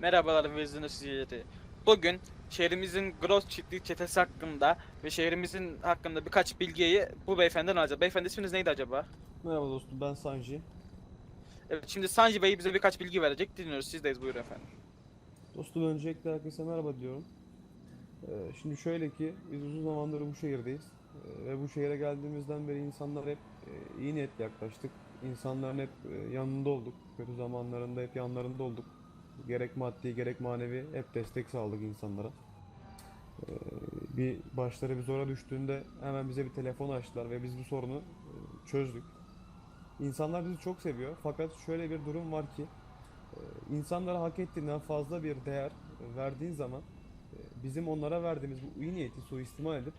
Merhabalar Vezine Sizleri. Bugün şehrimizin Gross çiftlik çetesi hakkında ve şehrimizin hakkında birkaç bilgiyi bu beyefendiden alacağız. Beyefendi isminiz neydi acaba? Merhaba dostum ben Sanji. Evet şimdi Sanji Bey bize birkaç bilgi verecek. Dinliyoruz. Sizdeyiz buyurun efendim. Dostum öncelikle herkese merhaba diyorum. Ee, şimdi şöyle ki biz uzun zamandır bu şehirdeyiz. Ee, ve bu şehre geldiğimizden beri insanlar hep e, iyi niyetle yaklaştık. İnsanların hep e, yanında olduk. Kötü zamanlarında hep yanlarında olduk. Gerek maddi gerek manevi hep destek sağladık insanlara. Ee, bir başları bir zora düştüğünde hemen bize bir telefon açtılar ve biz bu sorunu e, çözdük. İnsanlar bizi çok seviyor fakat şöyle bir durum var ki e, insanlara hak ettiğinden fazla bir değer verdiğin zaman e, bizim onlara verdiğimiz bu iyi niyeti suistimal edip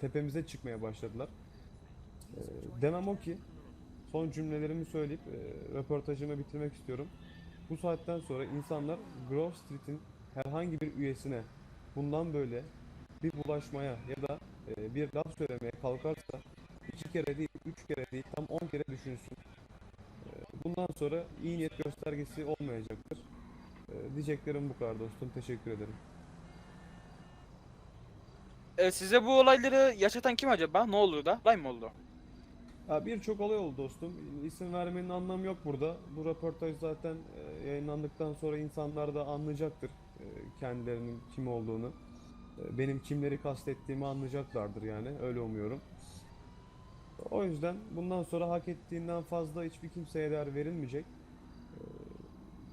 tepemize çıkmaya başladılar. Demem o ki son cümlelerimi söyleyip röportajımı bitirmek istiyorum. Bu saatten sonra insanlar Grove Street'in herhangi bir üyesine bundan böyle bir bulaşmaya ya da e, bir laf söylemeye kalkarsa iki kere değil, üç kere değil, tam on kere düşünsün. E, Bundan sonra iyi niyet göstergesi olmayacaktır. E, Diyeceklerim bu kadar dostum. Teşekkür ederim. Ee, size bu olayları yaşatan kim acaba? Ne oldu da? Mı oldu? Birçok olay oldu dostum. İsim vermenin anlamı yok burada. Bu röportaj zaten e, yayınlandıktan sonra insanlar da anlayacaktır e, kendilerinin kim olduğunu. E, Benim kimleri kastettiğimi anlayacaklardır yani. Öyle umuyorum. O yüzden bundan sonra hak ettiğinden fazla hiçbir kimseye değer verilmeyecek.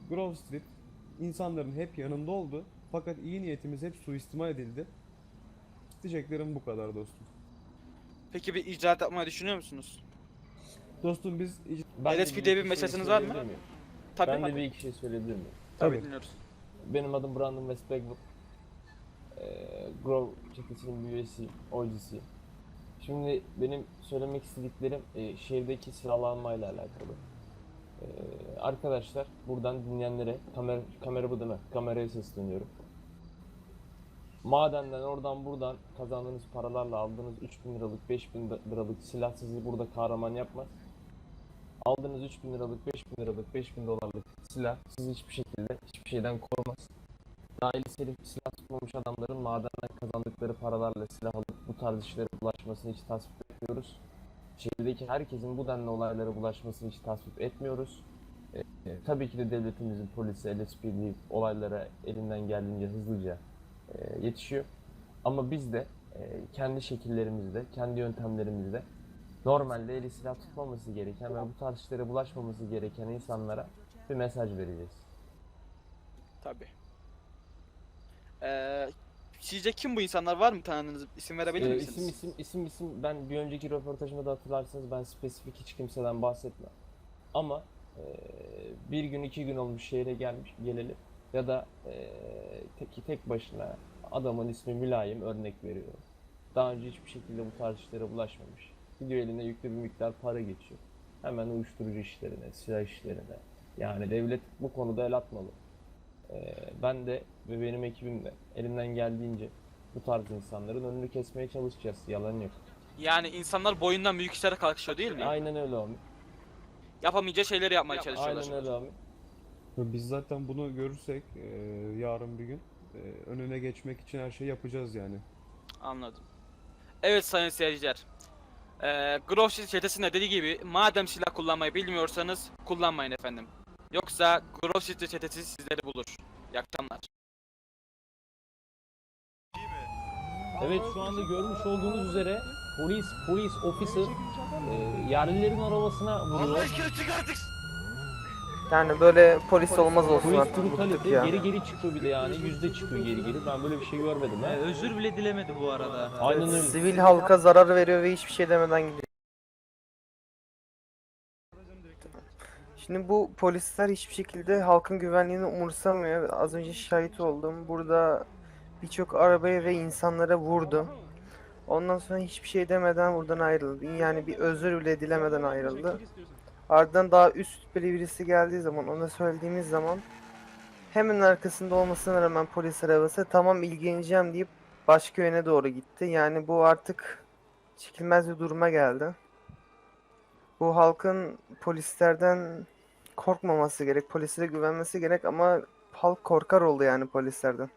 Grove Street insanların hep yanında oldu. Fakat iyi niyetimiz hep suistimal edildi. Diyeceklerim bu kadar dostum. Peki bir icraat yapmayı düşünüyor musunuz? Dostum biz Ben de LSP'de bir iki şey mesajınız var mı? söyleyebilir miyim? Tabii. Ben de bir iki şey söyleyebilir miyim? Tabii Tabii. dinliyoruz. Benim adım Brandon Westbrook. Ee, Grove çetesinin bir üyesiyim, OG'siyim. Şimdi benim söylemek istediklerim e, şehirdeki silahlanmayla alakalı. Ee, arkadaşlar buradan dinleyenlere kamera kamera bu değil mi? Kameraya sesleniyorum. Madenden oradan buradan kazandığınız paralarla aldığınız 3000 liralık 5000 liralık silah sizi burada kahraman yapmaz. Aldığınız 3000 liralık 5000 liralık 5000 dolarlık silah sizi hiçbir şekilde hiçbir şeyden korumaz. Dahil selim silah tutmamış adamların madenden kazandıkları paralarla silah alıp bu tarz işlere bulaşmasını hiç tasvip etmiyoruz. Şehirdeki herkesin bu denli olaylara bulaşmasını hiç tasvip etmiyoruz. Ee, e, tabii ki de devletimizin polisi, LSPD olaylara elinden geldiğince hızlıca e, yetişiyor. Ama biz de e, kendi şekillerimizde, kendi yöntemlerimizde normalde eli silah tutmaması gereken ve bu tarz işlere bulaşmaması gereken insanlara bir mesaj vereceğiz. Tabii. Ee, sizce kim bu insanlar var mı tanıdığınız? İsim verebilir Ee, misiniz? isim isim isim isim ben bir önceki röportajımda da hatırlarsanız ben spesifik hiç kimseden bahsetmem. Ama e, bir gün iki gün olmuş şehre gelmiş geleli ya da e, tek tek başına adamın ismi mülayim örnek veriyorum. Daha önce hiçbir şekilde bu tarz işlere bulaşmamış. Gidiyor eline yüklü bir miktar para geçiyor. Hemen uyuşturucu işlerine, silah işlerine. Yani devlet bu konuda el atmalı. Ee, ben de ve benim ekibim de elimden geldiğince bu tarz insanların önünü kesmeye çalışacağız. Yalan yok. Yani insanlar boyundan büyük işlere kalkışıyor değil mi? Aynen öyle abi. Yapamayacağı şeyleri yapmaya çalışıyorlar. Aynen öyle abi. Biz zaten bunu görürsek e, yarın bir gün e, önüne geçmek için her şeyi yapacağız yani. Anladım. Evet sayın seyirciler. Ee, Grove Street çetesinde dediği gibi madem silah kullanmayı bilmiyorsanız kullanmayın efendim. Yoksa Grove Street çetesi sizleri bulur. İyi akşamlar. Evet şu anda görmüş olduğunuz üzere polis polis officer e, yerlilerin arabasına vuruyor. Yani böyle polis olmaz olsun Polis artık bıktık brutality ya. geri geri çıkıyor bir de yani yüzde çıkıyor geri geri. Ben böyle bir şey görmedim ha. özür bile dilemedi bu arada. Aynen öyle. Sivil halka zarar veriyor ve hiçbir şey demeden gidiyor. Şimdi bu polisler hiçbir şekilde halkın güvenliğini umursamıyor. Az önce şahit oldum. Burada birçok arabaya ve insanlara vurdu. Ondan sonra hiçbir şey demeden buradan ayrıldı. Yani bir özür bile dilemeden ayrıldı. Ardından daha üst bir birisi geldiği zaman ona söylediğimiz zaman hemen arkasında olmasına rağmen polis arabası tamam ilgileneceğim deyip başka yöne doğru gitti. Yani bu artık çekilmez bir duruma geldi. Bu halkın polislerden korkmaması gerek, polislere güvenmesi gerek ama halk korkar oldu yani polislerden.